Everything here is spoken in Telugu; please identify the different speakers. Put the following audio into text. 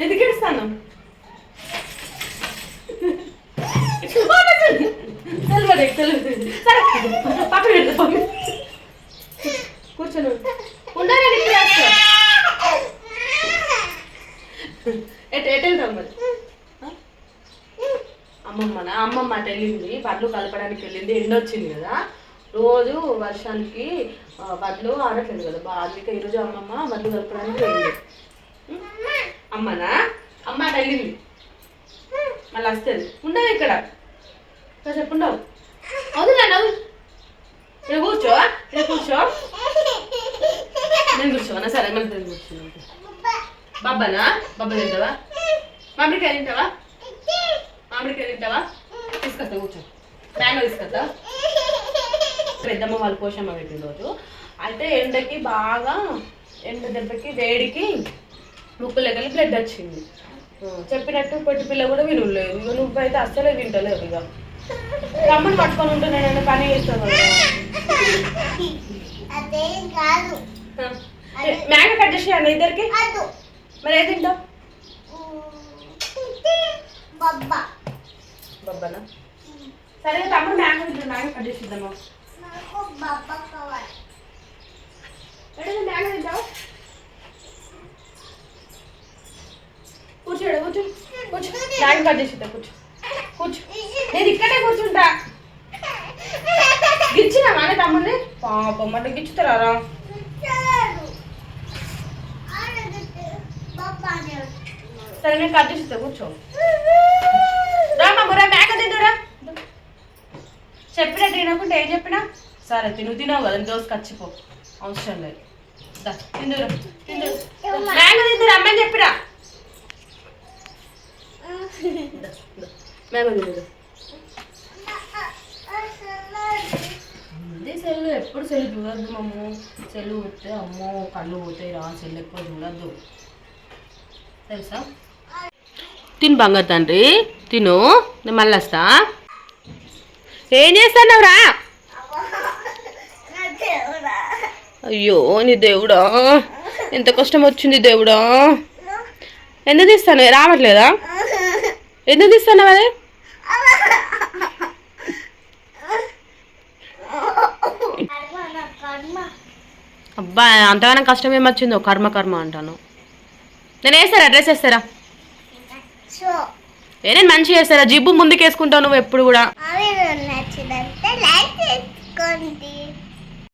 Speaker 1: ఎందుకు ఏడుస్తాను తెలియదు తెలియదు సరే పక్కన కూర్చొని ఉండాలి ఇక్కడ ఎటు ఎటు వెళ్తాం మరి ఆ? అమ్మమ్మనా అమ్మమ్మ అటు వెళ్ళింది బడ్లు కలపడానికి వెళ్ళింది ఎండ వచ్చింది కదా. రోజు వర్షానికి వడ్లు ఆడట్లేదు కదా. బా అందుకే ఈరోజు అమ్మమ్మ బడ్లు కలపడానికి వెళ్ళింది అమ్మనా? అమ్మ తల్లింది మళ్ళీ వస్తుంది. ఉండవు ఇక్కడ. కాసేపు ఉండవు. అవునా నవ్వు ఇక్కడ కూర్చో ఇక్కడ కూర్చో. నేను కూర్చోనా? సరే మళ్ళీ నేను కూర్చున్నాను బాబానా? బాబా తింటావా? మామిడికాయ తింటావా? మామిడికాయ తింటావా? తీసుకొస్తా కూర్చో. మ్యాంగో తీసుకొస్తా. పెద్దమ్మ వాళ్ళు పోషమ్మ పెట్టిన రోజు. అయితే ఎండకి బాగా ఎండ దెబ్బకి వేడికి ముక్కులకెళ్ళి బ్లడ్ వచ్చింది. చెప్పినట్టు పొట్టి పిల్ల కూడా వినలేదు ఇక నువ్వైతే అస్సలే వింటలేవు ఇక. రమ్మని పట్టుకొని ఉంటే నేను పని చేస్తాను మ్యాంగో కట్ చేసి అన్న ఇద్దరికి? మరి ఏది తింటావు?
Speaker 2: బొబ్బా.
Speaker 1: బొబ్బనా? సరే తమ్ముడు మ్యాంగో మ్యాంగో కట్ చేసి కూర్చో కట్ చేసి కూర్చో. కూర్చో. నేను ఇక్కడే కూర్చుంటా. గిచ్చినా మానే తమ్ముడిని? పాపం అంటే గిచ్చుతారా సరే నేను కట్ చేసి కూర్చో. రా మమ్మరా మ్యాంగో తింటారా చెప్పినట్టు తినకుంటే ఏం చెప్పినా? సరే తిను తినవు కదా దోశ కచ్చిపో అవసరం లేదు. తిందురు తిందురు. మేక తిందురు అమ్మని చెప్పిరా మ్యాంగో సెల్ ఎప్పుడు సెల్ చూడద్దు మమ్ము. సెల్ పోతే అమ్మో కళ్ళు పోతాయి రా సెల్ ఎక్కువ చూడద్దు. తెలుసా? తిను బంగారు తండ్రి తిను. నేను మళ్ళీ వస్తా. ఏం చేస్తున్నావురా
Speaker 2: నా దేవుడా.
Speaker 1: అయ్యో నీ దేవుడా. ఎంత కష్టం వచ్చింది దేవుడా. ఎందుకు తీస్తాను? రావట్లేదా? ఎందుకు తీస్తున్నావు అదే? అబ్బా అంతగానో కష్టం ఏమొచ్చిందో కర్మ కర్మ అంటాను. నేను వేస్తారా? డ్రెస్ వేస్తారా?
Speaker 2: సో
Speaker 1: ఏ నేను మంచిగా వేస్తారా? జిబ్బు ముందుకు వేసుకుంటావు నువ్వు ఎప్పుడు కూడా.